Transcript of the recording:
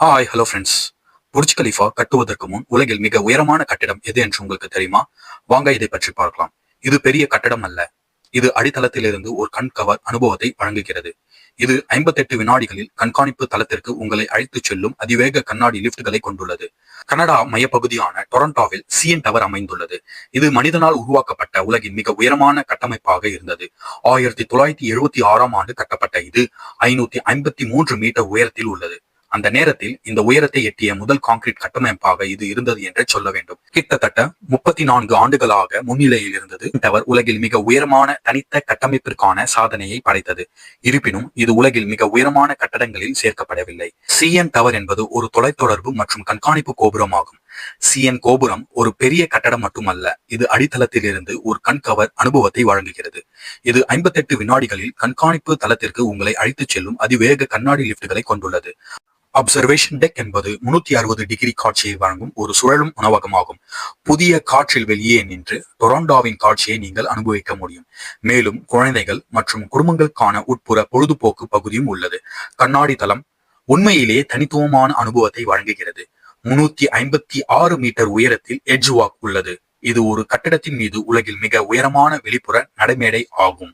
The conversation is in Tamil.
Hi hello friends Burj Khalifa கட்டுவதற்கு முன் உலகில் மிக உயரமான கட்டிடம் எது என்று உங்களுக்கு தெரியுமா? வாங்க இதை பற்றி பார்க்கலாம். இது பெரிய கட்டடம் அல்ல. இது அடித்தளத்திலிருந்து ஒரு கண் கவர் அனுபவத்தை வழங்குகிறது. இது 58 வினாடிகளில் கண்காணிப்பு தளத்திற்கு உங்களை அழைத்துச் செல்லும் அதிவேக கண்ணாடி லிப்ட்களை கொண்டுள்ளது. கனடா மையப்பகுதியான டொரண்டோவில் சிஎன் டவர் அமைந்துள்ளது. இது மனிதனால் உருவாக்கப்பட்ட உலகின் மிக உயரமான கட்டமைப்பாக இருந்தது. ஆயிரத்தி தொள்ளாயிரத்தி எழுபத்தி ஆறாம் ஆண்டு கட்டப்பட்ட இது ஐநூத்தி ஐம்பத்தி மூன்று மீட்டர் உயரத்தில் உள்ளது. அந்த நேரத்தில் இந்த உயரத்தை எட்டிய முதல் கான்கிரீட் கட்டமைப்பாக இது இருந்தது என்றே சொல்ல வேண்டும். கிட்டத்தட்ட முப்பத்தி நான்கு ஆண்டுகளாக முன்னிலையில் இருந்தது. டவர் உலகில் மிக உயரமான தனித்த கட்டமைப்பிற்கான சாதனையை படைத்தது. இருப்பினும் இது உலகில் மிக உயரமான கட்டடங்களில் சேர்க்கப்படவில்லை. சிஎன் டவர் என்பது ஒரு தொலைத்தொடர்பு மற்றும் கண்காணிப்பு கோபுரம் ஆகும் சிஎன் கோபுரம் ஒரு பெரிய கட்டடம் மட்டுமல்ல இது அடித்தளத்திலிருந்து ஒரு கண்கவர் அனுபவத்தை வழங்குகிறது. இது 58 வினாடிகளில் கண்காணிப்பு தளத்திற்கு உங்களை அழைத்துச் செல்லும் அதிவேக கண்ணாடி லிப்ட்களை கொண்டுள்ளது. அப்சர்வேஷன் டெக் என்பது முன்னூத்தி அறுபது டிகிரி காட்சியை வழங்கும் ஒரு சுழலும் உணவகமாகும். புதிய காற்றில் வெளியே நின்று டொராண்டோவின் காட்சியை நீங்கள் அனுபவிக்க முடியும். மேலும் குழந்தைகள் மற்றும் குடும்பங்களுக்கான உட்புற பொழுதுபோக்கு பகுதியும் உள்ளது. கண்ணாடி தளம் உண்மையிலேயே தனித்துவமான அனுபவத்தை வழங்குகிறது. முன்னூத்தி ஐம்பத்தி ஆறு மீட்டர் உயரத்தில் எட்ஜ் வாக் உள்ளது. இது ஒரு கட்டிடத்தின் மீது உலகில் மிக உயரமான வெளிப்புற நடைமேடை ஆகும்.